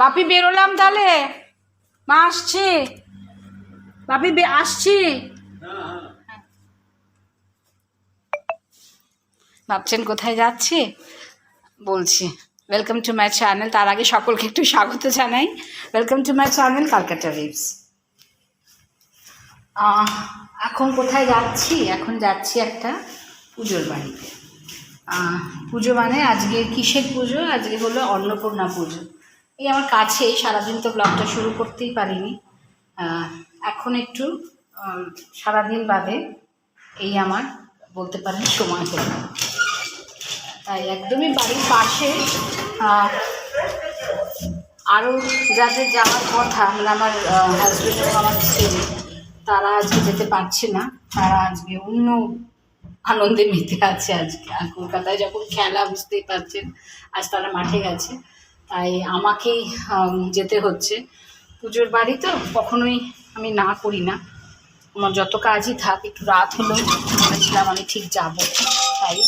বাপি বেরোলাম তাহলে? মা আসছি। বাপি আসছি? ভাবছেন কোথায় যাচ্ছি? বলছি ওয়েলকাম টু মাই চ্যানেল তার আগে সকলকে একটু স্বাগত জানাই। Welcome to my channel Calcutta Reeves এখন কোথায় যাচ্ছি? এখন যাচ্ছি একটা পুজোর বাড়িতে। পুজো মানে আজকে কিসের পুজো? আজকে হলো অন্নপূর্ণা পুজো। এই আমার কাছে সারাদিন তো ব্লগটা শুরু করতেই পারিনি। এখন একটু সারাদিন বাদে এই আমার বলতে পারেন সময় হলো। তাই একদমই বাড়ির পাশে আরও যাদের যাওয়ার কথা মানে আমার হাজব্যান্ড আমার ছেলে, তারা আজকে যেতে পারছে না। তারা আজকে অন্য আনন্দে মেতে আছে আজকে। আর কলকাতায় যখন খেলা, বুঝতেই পারছেন, আজ তারা মাঠে গেছে। তাই আমাকেই যেতে হচ্ছে। পুজোর বাড়ি তো কখনোই আমি না করি না। আমার যত কাজই থাক, একটু রাত হলো বলেছিলাম আমি ঠিক যাব। তাই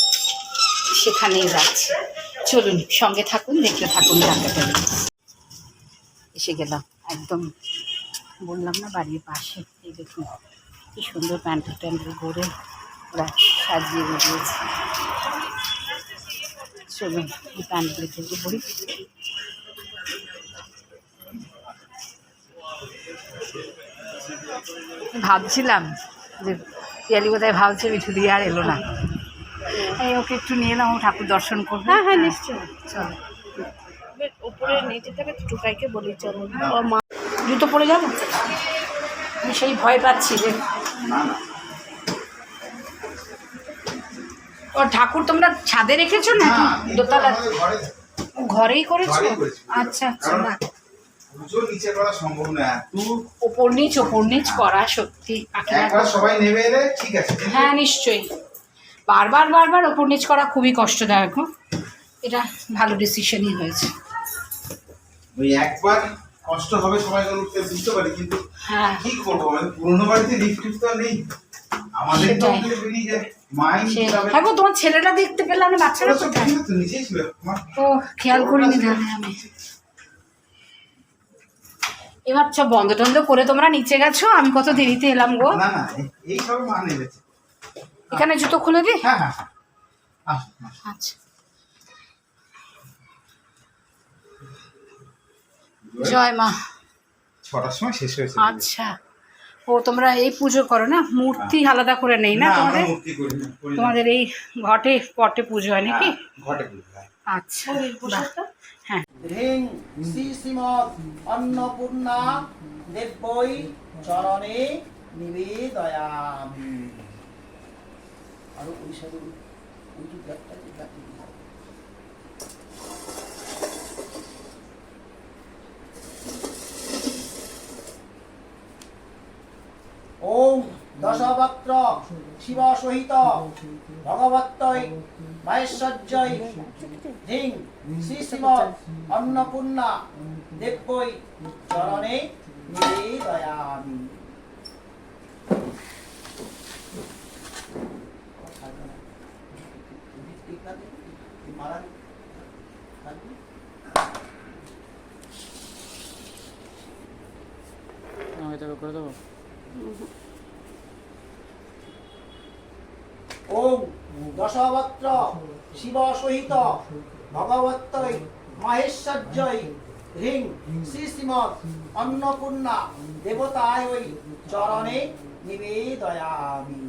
সেখানেই যাচ্ছি। চলুন, সঙ্গে থাকুন, দেখতে থাকুন ঢাকাটা এসে গেলাম, একদম বললাম না বাড়ির পাশে। এই দেখুন, কি সুন্দর প্যান্টেল ট্যান্টেল করে ওরা সাজিয়ে বেরিয়েছে। চলুন, এই প্যান্টগুলো থেকে পড়ি ভাবছিলাম যে পিয়ালি বোধহয় ভাবছে মিঠু দিয়ে আর এলো না। এই ওকে একটু নিয়ে এলাম ও ঠাকুর দর্শন করব। হ্যাঁ হ্যাঁ নিশ্চয়ই। চলো। উপরে নিচে থেকে টুকাইকে বলি চলো। ও মা জুতো পরে যাব? আমি সেই ভয় পাচ্ছি যে ও ঠাকুর তোমরা ছাদে রেখেছো না দোতলা ঘরেই করেছ? আচ্ছা আচ্ছা না। পুজো নিচে করা সম্ভব না এত ওপর নিচ ওপর নিচ করা সত্যি একবার সবাই নেমে এলে ঠিক আছে হ্যাঁ নিশ্চয়ই। বারবার বারবার ওপর নিচ করা খুবই কষ্টদায়ক এটা ভালো ডিসিশনই হয়েছে। ওই একবার কষ্ট হবে সবাই উঠতে বুঝতে পারি কিন্তু হ্যাঁ। কি করব? আমাদের পুরোনো বাড়িতে লিফট তো নেই। আমাদের তো বেরিয়ে যায়। হ্যাঁ গো তোমার ছেলেটা দেখতে পেলাম বাচ্চারা তো নিচেই ছিল। ও খেয়াল করিনি আমি। এবার সব বন্ধ টন্ধ করে তোমরা নিচে গেছো আমি কত দেরিতে এলাম গো? না না এই- সব মা নেমেছে। এখানে জুতো খুলে দি। হ্যাঁ হ্যাঁ হ্যাঁ। আচ্ছা। জয় মা। ছটার সময় শেষ হয়েছে। আচ্ছা। ও তোমরা এই পুজো করো না? মূর্তি আলাদা করে নেই না তোমাদের। তোমাদের এই ঘটে পটে পুজো হয় নাকি? হ্যাঁ, ঘটে পুজো হয়। আচ্ছা হ্যাঁ। হ্রিং শ্রী শ্রীমৎ অন্নপূর্ণা দেব্যই চরণে নিবেদয়ামি। আরও ওই সাথে ওই যে ব্যাগটা যে ব্যাগটা ওম দশবক্ত্র শিব সহিত ভগবত্তৈ মহেশ্বর্যৈ হিং শ্রী শিব অন্নপূর্ণা দেব্যই চরণে নিবেদয়ামি মারা থাকবে? ওম দশবক্ত্র শিব সহিত ভগবত্তৈ মহেশ্বর্যৈ হ্রিং শ্রী শ্রীমৎ অন্নপূর্ণা দেবতায় ওই চরণে নিবেদয়ামি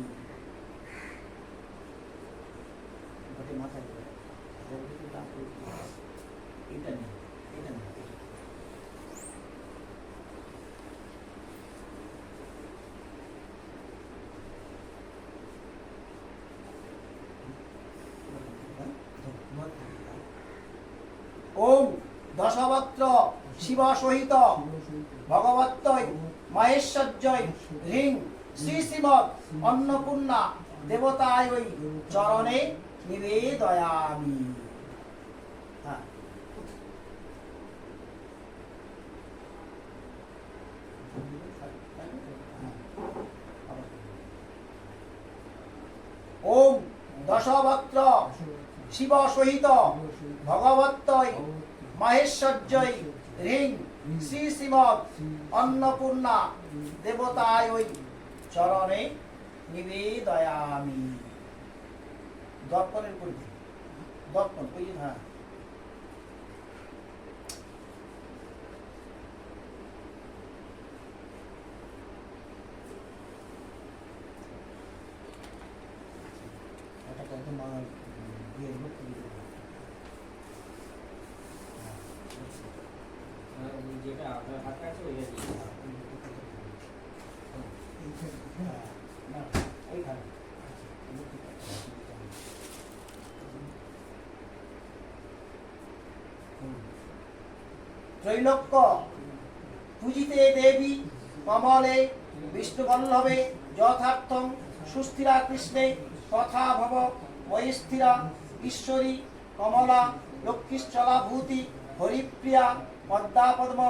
ঘটে মাথায় দেবে। এটা নেই, এটা নেই, এটা। ওম দশবক্ত্র শিব সহিত ভগবত্তৈ মহেশ্বর্যৈ হ্রিং শ্রী শ্রীমৎ অন্নপূর্ণা দেবতায় ওই চরণে নিবেদয়ামি। হ্যাঁ। ওম দশবক্ত্র শিব সহিত ভগবত্তৈ মহেশ্বর্যৈ রিং শ্রী শ্রীমৎ অন্নপূর্ণা দেবতায় চরণে নিবেদয়ামি। দর্পণের পরিধি দর্পণ ওই। হ্যাঁ, যেটা আপনার হাতে আছে ওইটা দিয়ে দাও। হ্যাঁ, না, এইখানে। হুম। ত্রৈলোক্য। পূজিতে দেবী, কমলে বিষ্ণুবল্লভে যথার্থম সুস্থিরা কৃষ্ণে তথা ভব ময়স্থিরা ঈশ্বরী কমলা লক্ষ্মীশ্চলা ভূতি হরিপ্রিয়া পদ্মা পদ্ম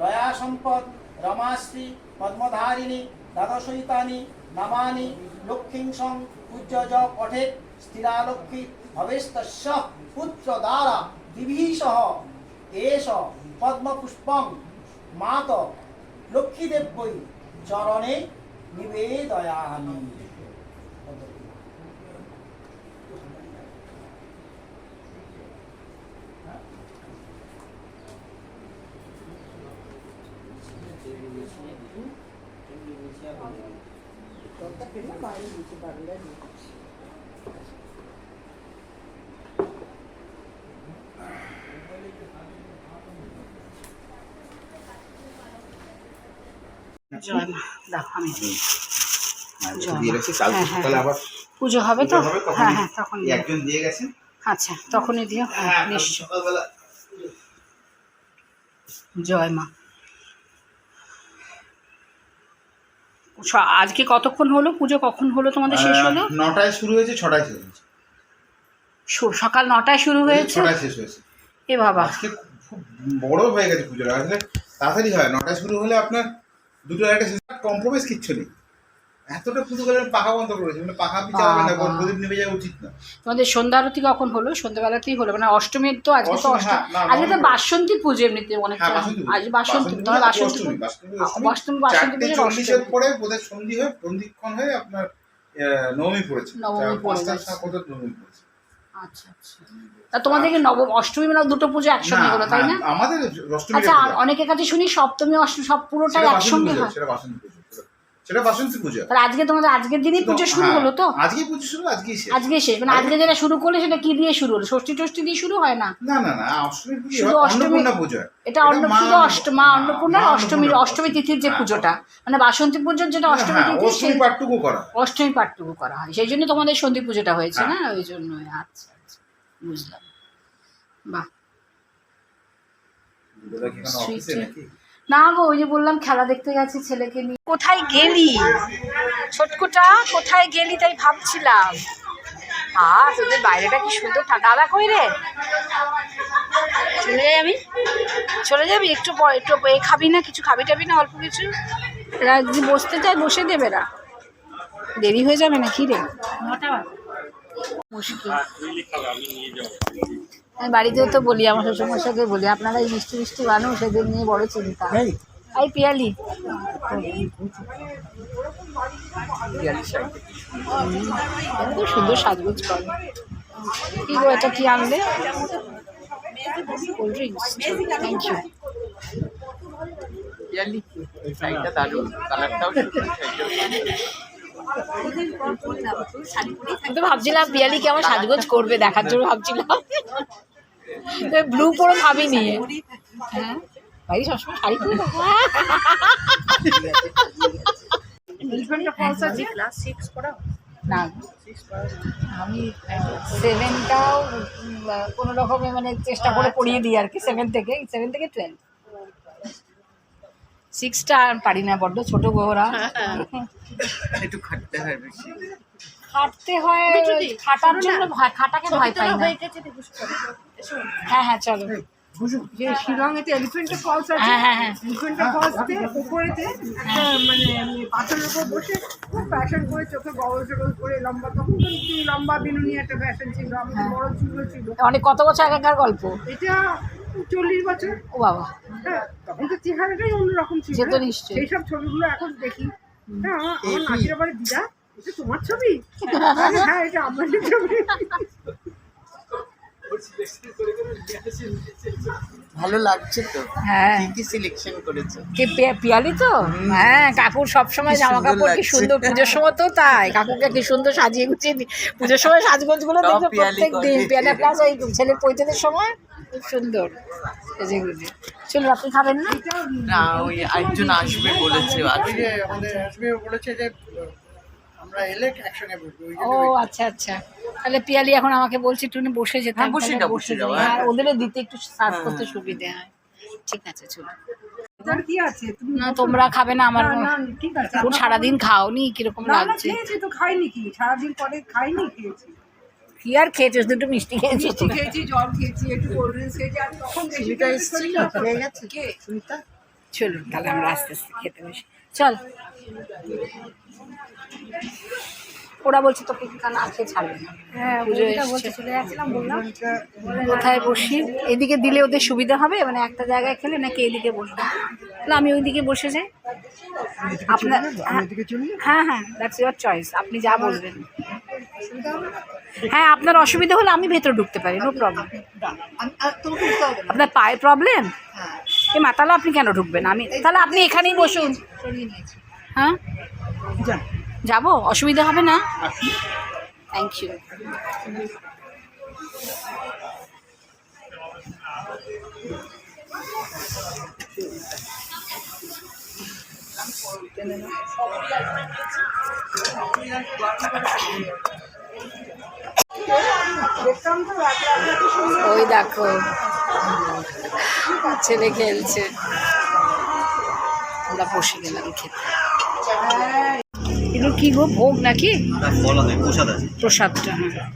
দয়া সম্পদ রমাশ্রী পদ্মধারিণী দ্বাদশৈতানি নামানি লক্ষ্মীংসং পূজ্য য পঠে স্থিরা লক্ষ্মী ভবেস্তস্য পুত্র দ্বারা দিভিসহ এষ পদ্মপুষ্পং মাত লক্ষ্মীদেব্যই চরণে নিবেদয়ামি তেল মিশিয়ে দিন তেল মিশিয়ে আপনি জয় মা দাও আমি জয় দিয়ে মা। রাখছি কালকে হ্যাঁ, হ্যাঁ, সকালে আবার পুজো হবে তো? পুজো হবে তখন হ্যাঁ হ্যাঁ তখন একজন দিয়ে গেছেন। আচ্ছা তখনই দিও হ্যাঁ হ্যাঁ নিশ্চয় জয় মা। আজকে কতক্ষণ হলো পুজো? কখন হলো তোমাদের শেষ হলো? নটায় শুরু হয়েছে ছটায় শেষ হয়েছে। সকাল নটায় শুরু হয়েছে? ছটায় শেষ হয়েছে। এ বাবা। আজকে খুব বড় হয়ে গেছে পুজোটা। আসলে তাড়াতাড়ি হয়। নটায় শুরু হলে আপনার দুটো একটা কম্প্রোমাইজ কিচ্ছু নেই। এতটা পুজো করে পাখা বন্ধ করেছে মানে পাখা পিছা হবে না প্রদীপ নেমে যাওয়া উচিত না। তোমাদের সন্ধ্যা আরতি কখন হলো? সন্ধ্যাবেলাতেই হলো। মানে অষ্টমীর তো আজকে তো হ্যাঁ, আজকে তো বাসন্তী পুজো এমনিতে অনেক হ্যাঁ পুজো। আজ বাসন্তী তোমার বাসন্তী অষ্টমী, বাসন্তী পুজো, আ, অষ্টমী। বাসন্তী বাসন্তী চারটে পুজোর চল্লিশের অষ্টমী পরে বোধহয় সন্ধি হয়ে প্রদীক্ষণ হয়ে আপনার নবমী পড়েছে। নবমী চার- পড়ে পাঁচটা গেছে। সাত পর্যন্ত নবমী পড়েছে। আচ্ছা আচ্ছা। তা তোমাদের কি নবম অষ্টমী মানে দুটো পুজো একসঙ্গে হলো তাই না আমাদের অষ্টমী আচ্ছা অনেকের কাছে শুনি সপ্তমী অষ্টমী সব পুরোটাই একসঙ্গে হয়। সেটা বাসন্তী পুজো। সেটা- বাসন্তী পুজো। তাহলে আজকে তোমাদের আজকের দিনই পুজো শুরু হ্যাঁ, হলো তো? আজকে পুজো শুরু আজকেই শেষ। আজকে শেষ। মানে আজকে যেটা শুরু করলে সেটা কি দিয়ে শুরু হলো? ষষ্ঠী টষ্ঠী দিয়ে শুরু হয় না? না না না অষ্টমী শুধু অষ্টমী- পুজো। এটা অন্ন শুধু অষ্ট মা হ্যাঁ, অন্নপূর্ণা মা অষ্টমী তিথির যে হ্যাঁ, পুজোটা। মানে বাসন্তী পুজোর যেটা অষ্টমী হ্যাঁ, তিথি অষ্টমী সেই পাঠটুকু করা। অষ্টমী পাঠটুকু করা হয়। সেই জন্য তোমাদের সন্ধি পুজোটা হয়েছে না। ওই জন্য আচ্ছা আচ্ছা বুঝলাম। বাহ। সুইটি। না গো ওই যে বললাম খেলা দেখতে গেছে ছেলেকে নিয়ে। কোথায় গেলি? ছোটকুটা কোথায় গেলি তাই ভাবছিলাম। আ তোদের বাইরেটা কি সুন্দর দাদা কই রে? চলে যাই আমি? চলে যাবি? একটু পর একটু এ খাবি না কিছু খাবি টাবি না অল্প কিছু? এরা যদি বসতে চায় বসে দেবে না। দেরি হয়ে যাবে না কি রে মুশকিল। আমি বাড়িতেও তো বলি আমার শ্বশুরমশাইকে বলি আপনারা এই মিষ্টি মিষ্টি মানুষ এদের নিয়ে বড় চিন্তা। এই। পিয়ালি। সুন্দর সাজগোজ করে। কি গো এটা কি আনলে? কোল্ড ড্রিঙ্কস থ্যাংক ইউ আমি তো ভাবছিলাম পিয়ালি কেমন সাজগোজ করবে দেখার জন্য ভাবছিলাম। ব্লু পরে ভাবিনি হ্যাঁ ভাই সবসময় শাড়ি পরে না আমি সেভেনটাও কোনো রকমে মানে চেষ্টা করে পড়িয়ে দিই আর কি সেভেন থেকে সেভেন থেকে টুয়েলভ সিক্সটা আর পারি না বড্ড ছোট গোহরা একটু খাটতে হয় বেশি। খাটতে হয় খাটার জন্য ভয় খাটাকে ভয় পাই না। হয়ে হ্যাঁ চলো। যে শিলংয়েতে এলিফেন্টা ফলস আছে হ্যাঁ হ্যাঁ হ্যাঁ। এলিফেন্টা ফলসতে উপরেতে একটা মানে পাথরের উপর বসে খুব ফ্যাশন করে চোখে গগল সগল করে লম্বা তখন তো একটু লম্বা বিনুনি একটা ফ্যাশন ছিল আমাদের বড় চুলও ছিল। অনেক কত বছর আগেকার গল্প? এটা চল্লিশ বছর। ও বাবা। হ্যাঁ তখন তো চেহারাটাই অন্যরকম ছিল। সে তো নিশ্চয়ই। সেই সব ছবিগুলো এখন দেখি। হ্যাঁ আমার- নাচির দিদা এটা তোমার ছবি? হ্যাঁ এটা আমাদের ছবি। ভালো লাগছে তো। হ্যাঁ। কি কি সিলেকশন করেছ? কে পিয়ালি তো? হ্যাঁ কাকুর সবসময় জামা কাপড় কি সুন্দর পুজোর সময় তো তাই। কাকুকে কি সুন্দর সাজিয়ে গুছিয়ে পুজোর সময় সাজগোজগুলো সব দেখবে প্রত্যেক দিন। পিয়ালা প্লাস ওই ছেলের পৈতেদের সময় খুব সুন্দর সেজেগুলি চলো আপনি খাবেন না? না ওই একজন আসবে বলেছে আজ আমাদের আসবে বলেছে যে আমরা এলে একসঙ্গে বসবো ও আচ্ছা আচ্ছা। তাহলে পিয়ালি এখন আমাকে বলছে একটু বসে যেতে হ্যাঁ, বসে যাও, বসে যাও, হ্যাঁ। ওদেরও দিতে একটু সার্ভ করতে সুবিধে হয়। ঠিক আছে চলো। কি আছে? না তোমরা খাবে না আমার না, না, ঠিক আছে সারাদিন খাওনি কীরকম লাগছে? খেয়েছি তো খাইনি কি? সারাদিন পরে খাইনি খেয়েছি। কি আর খেয়েছো দুটো মিষ্টি খেয়েছো মিষ্টি খেয়েছি জল খেয়েছি একটু কোল্ড ড্রিঙ্কস খেয়েছি আর তখন বেশি এসেছিল? হয়ে গেছে। কে? সুমিতা? চলুন তাহলে আমরা আস্তে আস্তে খেতে বসি। চল। ওরা বলছে তোকে কেন আছে ছাড়বে না। হ্যাঁ কোথায় বসি? এদিকে দিলে ওদের সুবিধা হবে মানে একটা জায়গায় খেলে নাকি এদিকে বসবো। না আমি ওইদিকে বসে যাই। আপনার হ্যাঁ হ্যাঁ দ্যাটস ইউর চয়েস আপনি যা বলবেন। হ্যাঁ আপনার অসুবিধা হলে আমি ভেতরে ঢুকতে পারি নো প্রবলেম আপনার পায়ে প্রবলেম এই মাতালা আপনি কেন ঢুকবেন? আমি তাহলে আপনি এখানেই বসুন। হ্যাঁ? যাব? অসুবিধা হবে না? থ্যাংক ইউ ওই দেখো। ছেলে খেলছে। আমরা বসে গেলাম খেতে। এগুলো কি গো ভোগ নাকি? প্রসাদটা হ্যাঁ।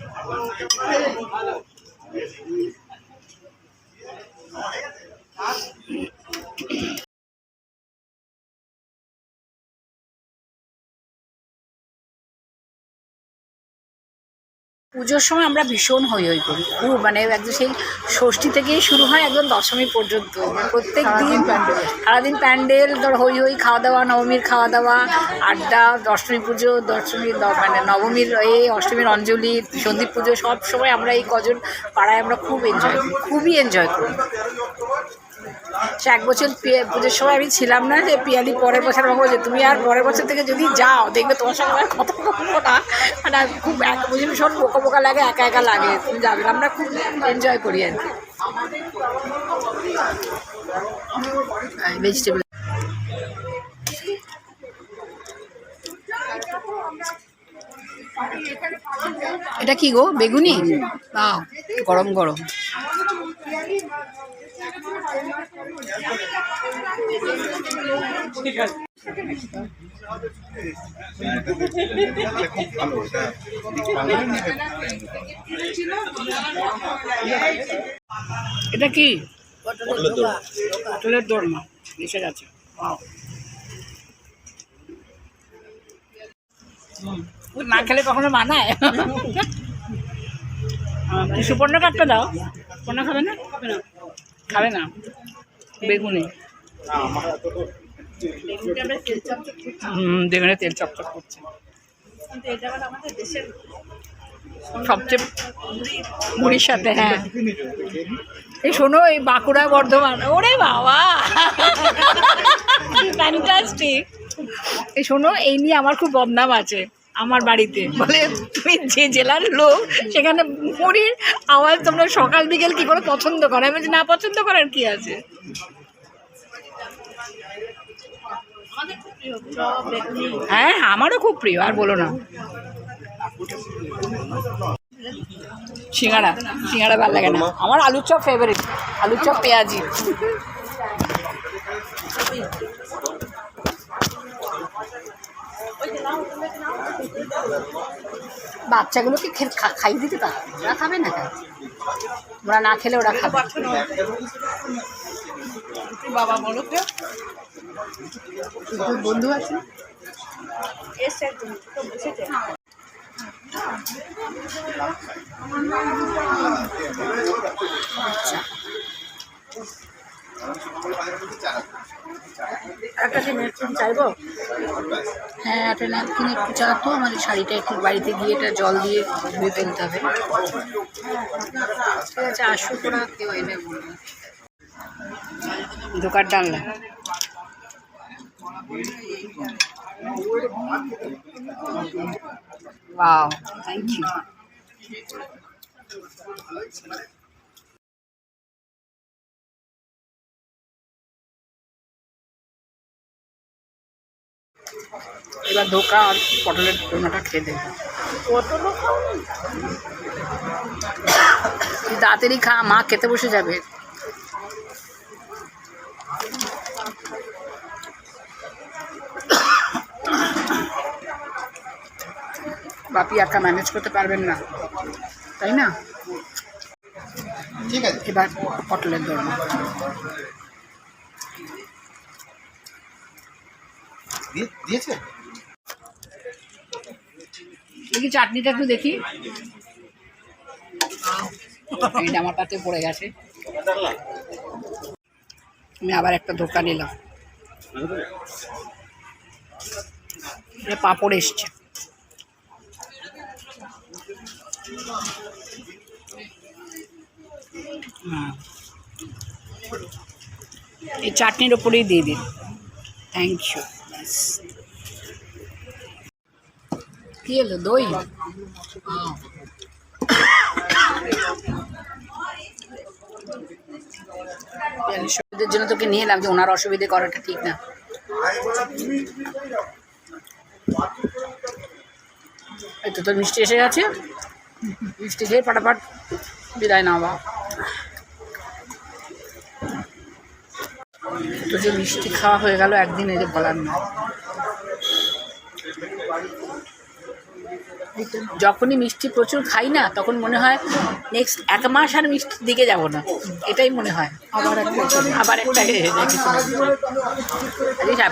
পুজোর সময় আমরা ভীষণ হই হই করি। খুব মানে একদম সেই ষষ্ঠী থেকেই শুরু হয় একদম দশমী পর্যন্ত। মানে প্রত্যেক দিন সারাদিন প্যান্ডেল ধর হই হই খাওয়া দাওয়া নবমীর খাওয়া দাওয়া আড্ডা দশমী পুজো দশমীর মানে নবমীর এই অষ্টমীর অঞ্জলি সন্দীপ পুজো সব সময় আমরা এই কজন পাড়ায় আমরা খুব এনজয় করি। খুবই এনজয় করি। এক বছর পুজোর সময় আমি ছিলাম না, যে পিয়ালি পরের বছর আমাকে বলছে তুমি আর পরের বছর থেকে যদি যাও, দেখবে তোমার সঙ্গে আর কথা বলব না। মানে খুব এক বুঝি ভীষণ বোকা বোকা লাগে, একা একা লাগে, তুমি যাবে আমরা খুব এনজয় করি আর কি। ভেজিটেবল এটা কি গো? বেগুনি? গরম গরম। বাঙালি নেবে। এটা কি? পটলের দোরমা। এসে গেছে না খেলে কখনো মানায় সুপর্ণ কাটটা দাও? সুপর্ণ খাবে না। খাবে না। বেগুনি। বেগুনে তেল চপচপ করছে। সবচেয়ে মুড়ির সাথে হ্যাঁ। এই শোনো এই বাঁকুড়া বর্ধমান। ওরে বাবা! ফ্যান্টাস্টিক এই শোনো এই নিয়ে আমার খুব বদনাম আছে। আমার বাড়িতে। বলে তুমি যে জেলার লোক, সেখানে মুড়ির আওয়াজ তোমরা সকাল বিকেল কি করে পছন্দ করো? আমি না, পছন্দ করার কি আছে? হ্যাঁ আমারও খুব প্রিয়, আর বলো না। সিঙ্গাড়া সিঙ্গাড়া ভালো লাগে না। আমার আলুর চপ ফেভারিট আলুর চপ পেঁয়াজি। বাচ্চাগুলোকে খাইয়ে দিতে পারে ওরা খাবে না কেন? ওরা না খেলে ওরা খাবে। বাবা বলো বন্ধু আছে? এসে একটা সে ন্যাপকিন চাইব? হ্যাঁ একটা ন্যাপকিন একটু চা তো। আমার শাড়িটা একটু বাড়িতে গিয়ে এটা জল দিয়ে ধুয়ে ফেলতে হবে। ঠিক আছে আসো তোরা কেউ এনে বলবে দোকান টানলা Wow, thank you. এবার ধোকা আর পটলের দোনাটা খেয়ে দেবে তুই তাড়াতাড়ি খা মা খেতে বসে যাবে। বাপি একা ম্যানেজ করতে পারবেন না তাই না? ঠিক আছে। এবার পটলের দোরমা। দিয়েছে দেখি চাটনিটা একটু দেখি। আমার পাতে পড়ে গেছে। আমি আবার একটা দোকান এলাম এটা পাপড় এসছে। এই চাটনির ওপরেই দিয়ে দিন। থ্যাংক ইউ কি এলো, দই। অসুবিধার জন্য তোকে নিয়ে এলাম যে ওনার অসুবিধে করাটা ঠিক না। এই তো তোর মিষ্টি এসে গেছে। মিষ্টি খেয়ে ফাটাফাট বিদায় না বা তো যে মিষ্টি খাওয়া হয়ে গেল, একদিন যে বলার না। যখনই মিষ্টি প্রচুর খাই না তখন মনে হয় নেক্সট এক মাস আর মিষ্টির দিকে যাব না এটাই মনে হয় আবার একটা আবার একটা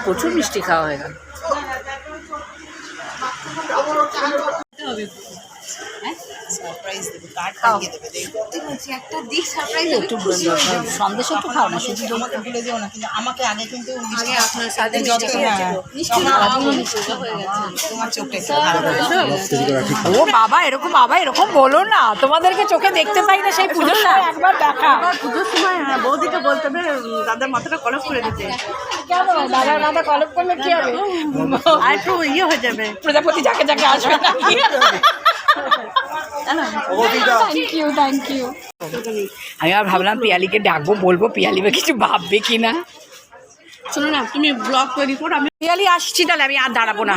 প্রচুর মিষ্টি খাওয়া হয়ে না আরে হ্যাঁ প্রচুর মিষ্টি খাওয়া হয়ে একটু সন্দেশ একটু খাও না শুধু তোমাকে ভুলে যেও না কিন্তু আমাকে আগে কিন্তু আগে আপনার সাথে যত হ্যাঁ, হয়ে গেছে তোমার চোখটা ও বাবা এরকম বাবা এরকম বলো না তোমাদেরকে চোখে দেখতে পাই না সেই পুজোর সময় একবার দেখা। পুজোর সময় হ্যাঁ, বৌদিকে বলতে হবে দাদার মাথাটা কলপ করে দিতে। দাদার মাথা কলপ করলে কি হবে? আর একটু ইয়ে হয়ে যাবে। প্রজাপতি যাকে যাকে আসবে নাকি আমি আর ভাবলাম পিয়ালিকে ডাকবো বলব পিয়ালি বা কিছু ভাববে কি না শোনো না তুমি ব্লগ তৈরি করো আমি পিয়ালি আসছি তাহলে আমি আর দাঁড়াবো না।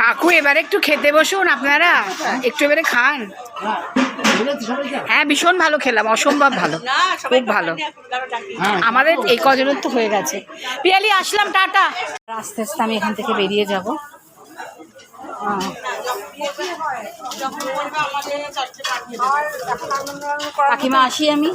কাকু এবারে একটু খেতে বসুন আপনারা একটু এবারে খান। হ্যাঁ ভীষণ ভালো খেলাম অসম্ভব ভালো খুব ভালো। আমাদের এই কজনের তো হয়ে গেছে। পিয়ালি আসলাম টাটা। আস্তে আস্তে আমি এখান থেকে বেরিয়ে যাব। কাকিমা আসি আমি।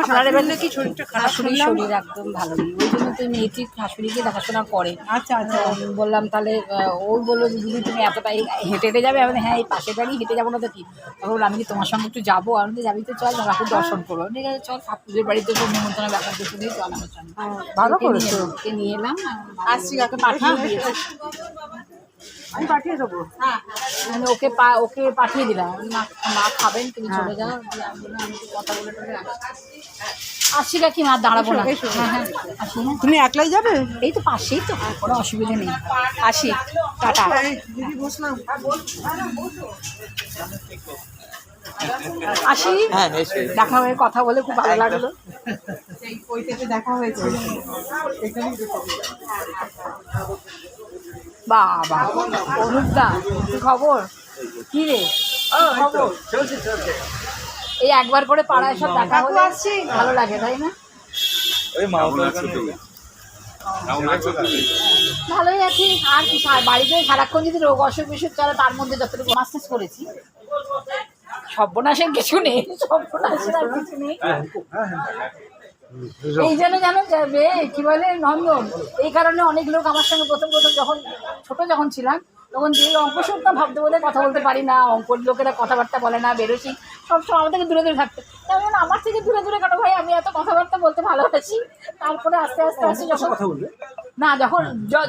আপনার এবার কি শরীরটা খারাপ শরীর শরীর একদম ভালো নেই। ওই জন্য তো মেয়েটি শাশুড়িকে দেখাশোনা করে। আচ্ছা আচ্ছা। বললাম তাহলে ওই ও বলল যে দিদি তুমি এতটাই হেঁটে হেঁটে যাবে? আমি হ্যাঁ এই পাশে দাঁড়িয়ে হেঁটে যাব না তো কি? তখন আমি কি তোমার সঙ্গে একটু যাব? আমি যাবি তো চল ঠাকুর দর্শন করো। ঠিক আছে চল ঠাকুরের বাড়িতে তো নিমন্ত্রণের ব্যাপার দেখে দিয়ে চল আমার সঙ্গে। ভালো করে নিয়ে। এলাম, পাঠিয়ে নিয়ে আমি পাঠিয়ে দেবো। মানে ওকে পা ওকে পাঠিয়ে দিলাম। মা মা খাবেন তুমি চলে যাও আমি কথা বলে টলে আসছি। আসছি কাকি মা দাঁড়াবো না। হ্যাঁ হ্যাঁ। আসি হ্যাঁ। তুমি একলাই যাবে? এই তো পাশেই তো কোনো অসুবিধা নেই। আসি টাটা। দিদি বসলাম। আসি? দেখা হয়ে কথা বলে খুব ভালো লাগল। দেখা হয়েছে। বাবা অনুপদা কি খবর? কি রে? খবর? এই একবার করে পাড়ায় সব দেখা হলে ভালো লাগে তাই না? ভালোই আছি। আর কি বাড়িতে সারাক্ষণ যদি রোগ অসুখ বিসুখ চলে তার মধ্যে যতটুকু মাস্টার্স করেছি সর্বনাশের কিছু নেই সর্বনাশের আর কিছু নেই। এই জন্য জানো যাবে কি বলে নন্দন। এই কারণে অনেক লোক আমার সঙ্গে প্রথম প্রথম যখন ছোট যখন ছিলাম তখন যে অঙ্ক শুনতাম ভাবতে বলে কথা বলতে পারি না অঙ্কর লোকেরা কথাবার্তা বলে না বেরোছি সবসময় আমার থেকে দূরে দূরে থাকতে। তেমন আমার থেকে দূরে দূরে কেন ভাই আমি এত কথাবার্তা বলতে ভালোবাসি। তারপরে আস্তে আস্তে আস্তে যখন না যখন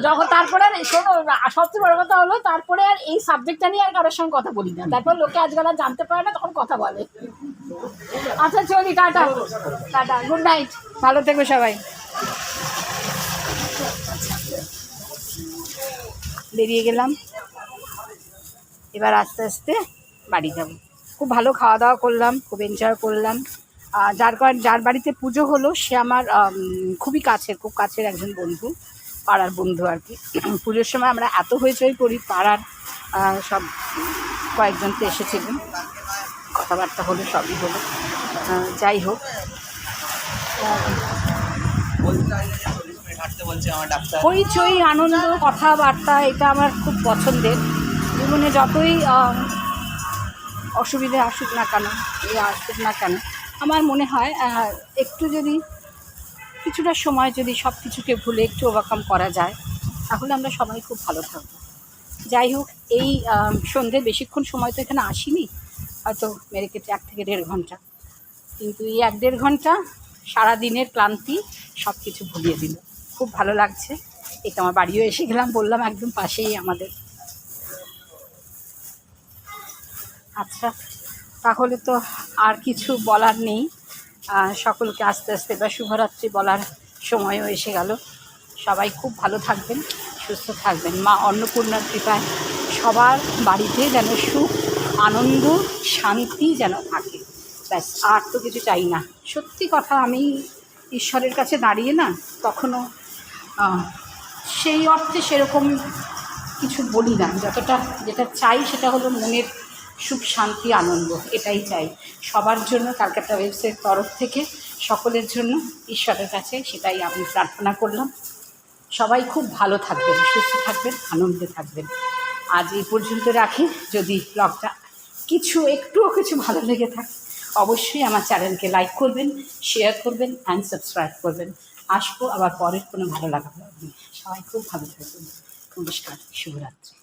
যখন তারপরে আর শোনো সবচেয়ে বড় কথা হলো তারপরে আর এই সাবজেক্টটা নিয়ে আর কারোর সঙ্গে কথা বলি না। তারপর লোকে আজকাল আর জানতে পারে না তখন কথা বলে। আচ্ছা চলি, টাটা। টাটা গুড নাইট ভালো থেকো সবাই। বেরিয়ে গেলাম। এবার আস্তে আস্তে বাড়ি যাব। খুব ভালো খাওয়া দাওয়া করলাম, খুব এনজয় করলাম। যার কারণ যার বাড়িতে পুজো হলো, সে আমার খুবই কাছের, খুব কাছের একজন বন্ধু, পাড়ার বন্ধু আর কি। পুজোর সময় আমরা এত হইচই করি, পাড়ার সব কয়েকজন তো এসেছিলেন। কথাবার্তা হলো, সবই হলো। যাই হোক। হইচই, আনন্দ, কথাবার্তা, এটা আমার খুব পছন্দের। জীবনে যতই অসুবিধে আসুক না কেন, এ আসুক না কেন, আমার মনে হয় একটু যদি কিছুটা সময় যদি সব কিছুকে ভুলে একটু ওভারকাম করা যায়, তাহলে আমরা সবাই খুব ভালো থাকব। যাই হোক, এই সন্ধ্যে, বেশিক্ষণ সময় তো এখানে আসিনি। হয়তো মেরে কেটে এক থেকে দেড় ঘণ্টা। কিন্তু এই এক দেড় ঘণ্টা সারা দিনের ক্লান্তি সব কিছু ভুলিয়ে দিল। খুব ভালো লাগছে। এটা আমার বাড়িও এসে গেলাম, বললাম একদম পাশেই আমাদের। আচ্ছা তাহলে তো আর কিছু বলার নেই। সকলকে আস্তে আস্তে বা শুভরাত্রি বলার সময়ও এসে গেল। সবাই খুব ভালো থাকবেন, সুস্থ থাকবেন। মা অন্নপূর্ণার কৃপায় সবার বাড়িতে যেন সুখ আনন্দ, শান্তি যেন থাকে। ব্যাস, আর তো কিছু চাই না। সত্যি কথা, আমি ঈশ্বরের কাছে দাঁড়িয়ে না তখনও সেই অর্থে সেরকম কিছু বলি না। যতটা যেটা চাই সেটা হলো মনের সুখ, শান্তি, আনন্দ, এটাই চাই। সবার জন্য, ক্যালকাটা ওয়েবসের তরফ থেকে সকলের জন্য ঈশ্বরের কাছে সেটাই আমি প্রার্থনা করলাম। সবাই খুব ভালো থাকবেন, সুস্থ থাকবেন, আনন্দে থাকবেন। আজ এই পর্যন্ত রাখি। যদি ব্লগটা কিছু, একটুও কিছু ভালো লেগে থাকে, অবশ্যই আমার চ্যানেলকে লাইক করবেন শেয়ার করবেন অ্যান্ড সাবস্ক্রাইব করবেন। আসব আবার পরের কোনো ভালো লাগা সবাই খুব ভালো থাকবেন নমস্কার, শুভরাত্রি।